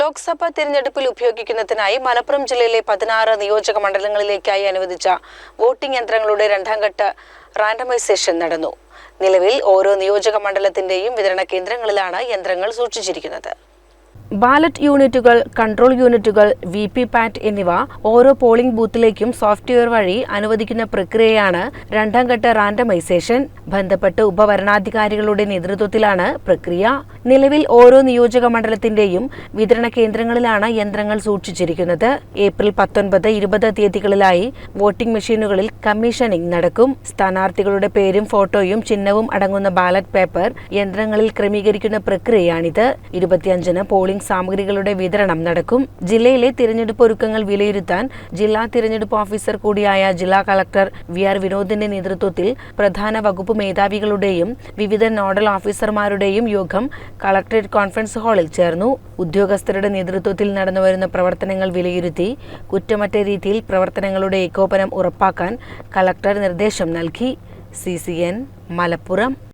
ലോക്സഭാ തിരഞ്ഞെടുപ്പിൽ ഉപയോഗിക്കുന്നതിനായി മലപ്പുറം ജില്ലയിലെ പതിനാറ് നിയോജക മണ്ഡലങ്ങളിലേക്കായി അനുവദിച്ച വോട്ടിംഗ് യന്ത്രങ്ങളുടെ രണ്ടാം ഘട്ട റാൻഡമൈസേഷൻ നടന്നു. നിലവിൽ ഓരോ നിയോജക മണ്ഡലത്തിന്റെയും വിതരണ കേന്ദ്രങ്ങളിലാണ് യന്ത്രങ്ങൾ സൂക്ഷിച്ചിരിക്കുന്നത്. ബാലറ്റ് യൂണിറ്റുകൾ കൺട്രോൾ യൂണിറ്റുകൾ വി പി പാറ്റ് എന്നിവ ഓരോ പോളിംഗ് ബൂത്തിലേക്കും സോഫ്റ്റ്വെയർ വഴി അനുവദിക്കുന്ന പ്രക്രിയയാണ് രണ്ടാം ഘട്ട റാൻഡമൈസേഷൻ. ബന്ധപ്പെട്ട് ഉപവരണാധികാരികളുടെ നേതൃത്വത്തിലാണ് പ്രക്രിയ. നിലവിൽ ഓരോ നിയോജക മണ്ഡലത്തിന്റെയും വിതരണ കേന്ദ്രങ്ങളിലാണ് യന്ത്രങ്ങൾ സൂക്ഷിച്ചിരിക്കുന്നത്. ഏപ്രിൽ പത്തൊൻപത് ഇരുപത് തീയതികളിലായി വോട്ടിംഗ് മെഷീനുകളിൽ കമ്മീഷനിംഗ് നടക്കും. സ്ഥാനാർത്ഥികളുടെ പേരും ഫോട്ടോയും ചിഹ്നവും അടങ്ങുന്ന ബാലറ്റ് പേപ്പർ യന്ത്രങ്ങളിൽ ക്രമീകരിക്കുന്ന പ്രക്രിയയാണിത്. ഇരുപത്തിയഞ്ചിന് പോളിംഗ് സാമഗ്രികളുടെ വിതരണം നടക്കും. ജില്ലയിലെ തിരഞ്ഞെടുപ്പ് ഒരുക്കങ്ങൾ വിലയിരുത്താൻ ജില്ലാ തിരഞ്ഞെടുപ്പ് ഓഫീസർ കൂടിയായ ജില്ലാ കളക്ടർ വി ആർ വിനോദിന്റെ നേതൃത്വത്തിൽ പ്രധാന വകുപ്പ് മേധാവികളുടെയും വിവിധ നോഡൽ ഓഫീസർമാരുടെയും യോഗം കളക്ടറേറ്റ് കോൺഫറൻസ് ഹാളിൽ ചേർന്നു. ഉദ്യോഗസ്ഥരുടെ നേതൃത്വത്തിൽ നടന്നുവരുന്ന പ്രവർത്തനങ്ങൾ വിലയിരുത്തി കുറ്റമറ്റ രീതിയിൽ പ്രവർത്തനങ്ങളുടെ ഏകോപനം ഉറപ്പാക്കാൻ കളക്ടർ നിർദ്ദേശം നൽകി. C C N Malappuram.